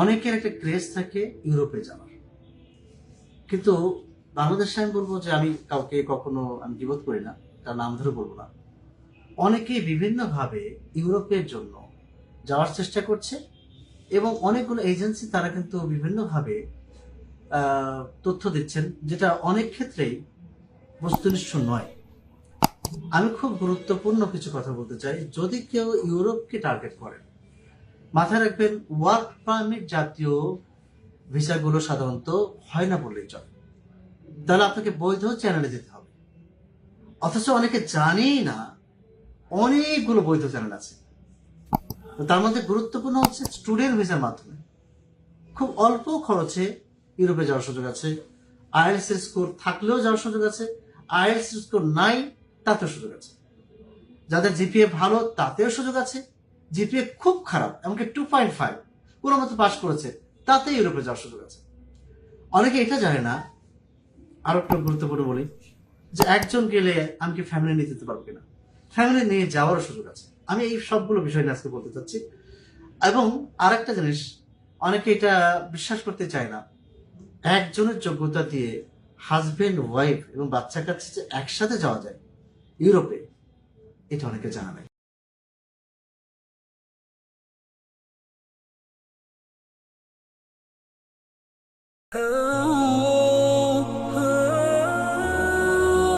অনেকের একটা ক্রেজ থাকে ইউরোপে যাওয়ার। কিন্তু বাংলাদেশে আমি বলব যে আমি কাউকে কখনো আমি বিবোধ করি না তার নাম ধরে বলব না। অনেকেই বিভিন্নভাবে ইউরোপের জন্য যাওয়ার চেষ্টা করছে এবং অনেকগুলো এজেন্সি তারা কিন্তু বিভিন্নভাবে তথ্য দিচ্ছেন, যেটা অনেক ক্ষেত্রেই বস্তুনিষ্ঠ নয়। আমি খুব গুরুত্বপূর্ণ কিছু কথা বলতে চাই, যদি কেউ ইউরোপকে টার্গেট করেন মাথায় রাখবেন ওয়ার্ক পারমিট জাতীয় ভিসাগুলো সাধারণত হয় না বললেই চলে। তাহলে আপনাকে বৈধ চ্যানেলে যেতে হবে। অথচ অনেকে জানেই না, অনেকগুলো বৈধ চ্যানেল আছে। তার মধ্যে গুরুত্বপূর্ণ হচ্ছে স্টুডেন্ট ভিসার মাধ্যমে। খুব অল্প খরচে ইউরোপে যাওয়ার সুযোগ আছে আইএলস স্কোর থাকলেও যাওয়ার সুযোগ আছে আইএলস স্কোর নাই, তাতেও সুযোগ আছে। যাদের জিপিএ ভালো, তাতেও সুযোগ আছে। জিপিএ খুব খারাপ, এমনকি টু পয়েন্ট ফাইভ কোনো মতো পাশ করেছে তাতে ইউরোপে যাওয়ার সুযোগ আছে। অনেকে এটা জানে না, আরও একটু গুরুত্বপূর্ণ বলি, যে একজন গেলে আমি কি ফ্যামিলি নিয়ে যেতে পারব কিনা? ফ্যামিলি নিয়ে যাওয়ারও সুযোগ আছে। আমি এই সবগুলো বিষয় নিয়ে আজকে বলতে চাচ্ছি। এবং আরেকটা জিনিস, অনেকে এটা বিশ্বাস করতে চায় না, একজনের যোগ্যতা দিয়ে হাজবেন্ড ওয়াইফ এবং বাচ্চা কাছে যে একসাথে যাওয়া যায়, ইউরোপে, এটা অনেকে জানা নাই Oh